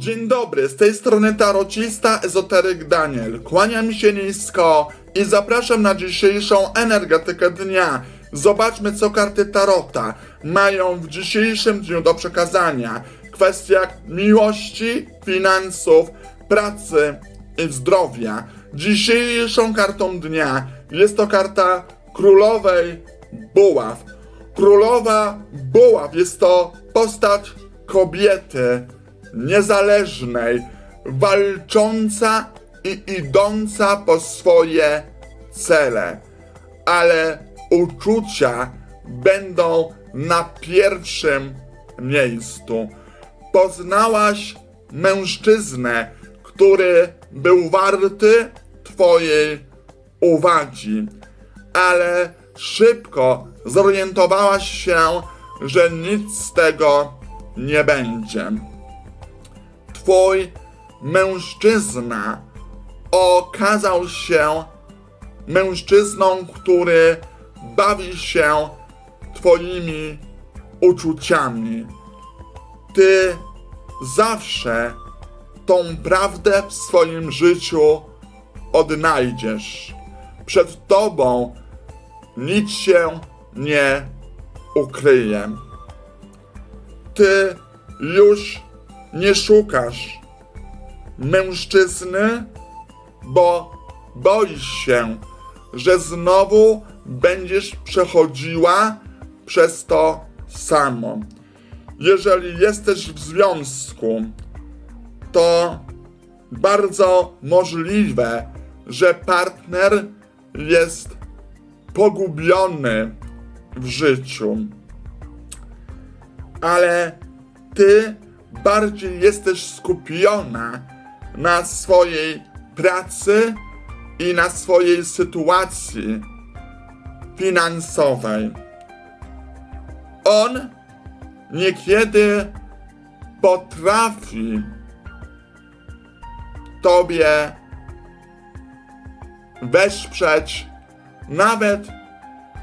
Dzień dobry, z tej strony tarocista ezoteryk Daniel. Kłaniam się nisko i zapraszam na dzisiejszą energetykę dnia. Zobaczmy, co karty tarota mają w dzisiejszym dniu do przekazania. W kwestiach miłości, finansów, pracy i zdrowia. Dzisiejszą kartą dnia jest to karta królowej buław. Królowa buław jest to postać kobiety niezależnej, walcząca i idąca po swoje cele, ale uczucia będą na pierwszym miejscu. Poznałaś mężczyznę, który był warty Twojej uwagi, ale szybko zorientowałaś się, że nic z tego nie będzie. Twój mężczyzna okazał się mężczyzną, który bawi się Twoimi uczuciami. Ty zawsze tą prawdę w swoim życiu odnajdziesz. Przed Tobą nic się nie ukryje. Ty już nie szukasz mężczyzny, bo boisz się, że znowu będziesz przechodziła przez to samo. Jeżeli jesteś w związku, to bardzo możliwe, że partner jest pogubiony w życiu ale ty bardziej jesteś skupiona na swojej pracy i na swojej sytuacji finansowej. On niekiedy potrafi tobie wesprzeć nawet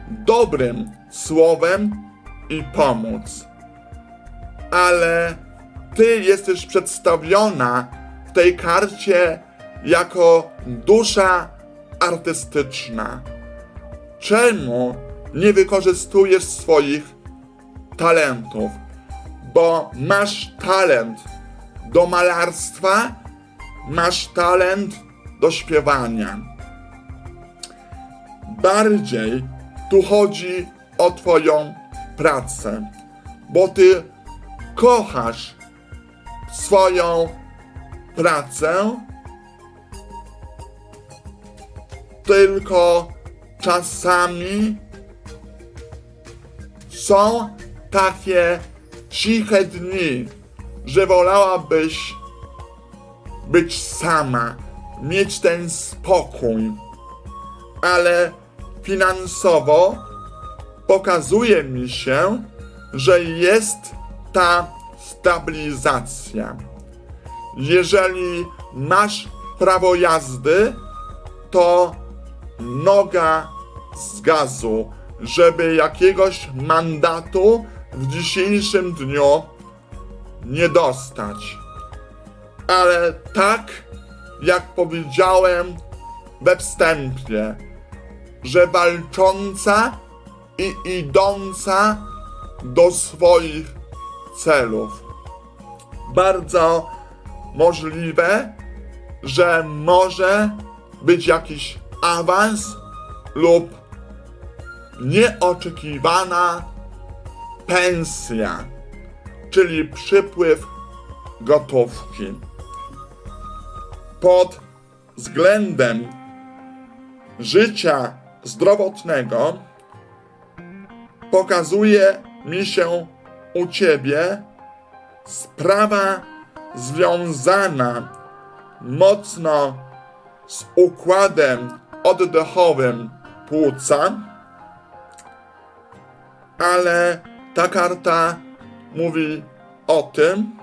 dobrym słowem i pomóc ale ty jesteś przedstawiona w tej karcie jako dusza artystyczna. Czemu nie wykorzystujesz swoich talentów? Bo masz talent do malarstwa, masz talent do śpiewania. Bardziej tu chodzi o Twoją pracę, bo Ty kochasz swoją pracę, tylko czasami są takie ciche dni, że wolałabyś być sama, mieć ten spokój, ale finansowo pokazuje mi się, że jest ta stabilizacja. Jeżeli masz prawo jazdy, to noga z gazu, żeby jakiegoś mandatu w dzisiejszym dniu nie dostać. Ale tak, jak powiedziałem we wstępie, że walcząca i idąca do swoich celów. Bardzo możliwe, że może być jakiś awans lub nieoczekiwana pensja, czyli przypływ gotówki. Pod względem życia zdrowotnego pokazuje mi się u ciebie sprawa związana mocno z układem oddechowym płuca, ale ta karta mówi o tym,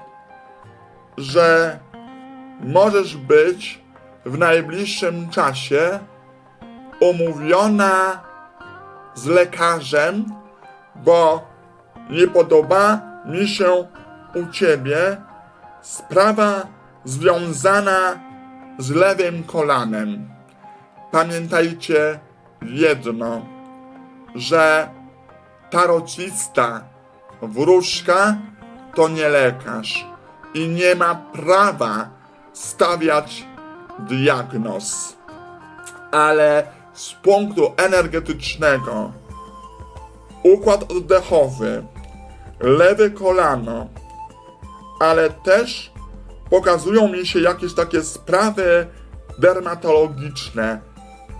że możesz być w najbliższym czasie umówiona z lekarzem, bo nie podoba mi się u ciebie sprawa związana z lewym kolanem. Pamiętajcie jedno, że tarocista, wróżka to nie lekarz i nie ma prawa stawiać diagnoz. Ale z punktu energetycznego układ oddechowy, lewe kolano, ale też pokazują mi się jakieś takie sprawy dermatologiczne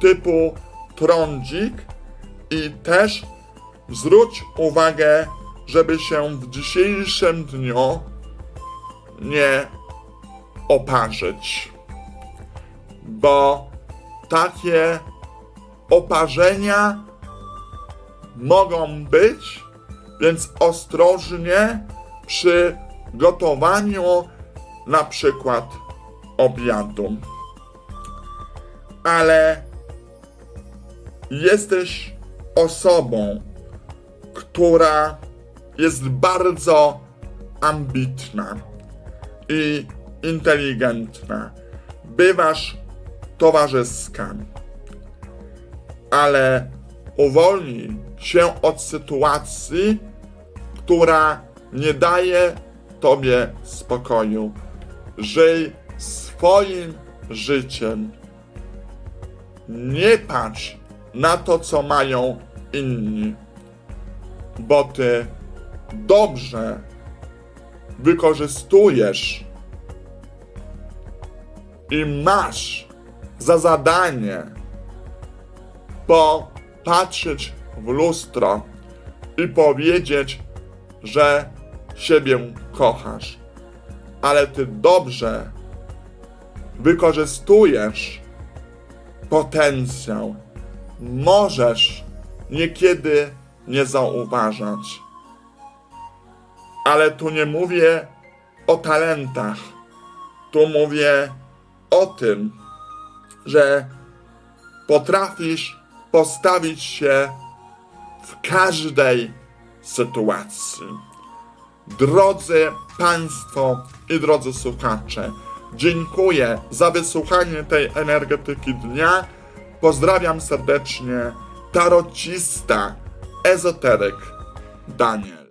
typu trądzik i też zwróć uwagę, żeby się w dzisiejszym dniu nie oparzyć. Bo takie oparzenia mogą być, więc ostrożnie przy gotowaniu na przykład obiadu. Ale jesteś osobą, która jest bardzo ambitna i inteligentna. Bywasz towarzyska, ale uwolnij się od sytuacji, która nie daje tobie spokoju. Żyj swoim życiem. Nie patrz na to, co mają inni, bo ty dobrze wykorzystujesz i masz za zadanie popatrzeć w lustro i powiedzieć, że siebie kochasz. Ale ty dobrze wykorzystujesz potencjał. Możesz niekiedy nie zauważać. Ale tu nie mówię o talentach. Tu mówię o tym, że potrafisz postawić się w każdej sytuacji. Drodzy Państwo i drodzy słuchacze, dziękuję za wysłuchanie tej energetyki dnia. Pozdrawiam serdecznie, tarocista, ezoteryk Daniel.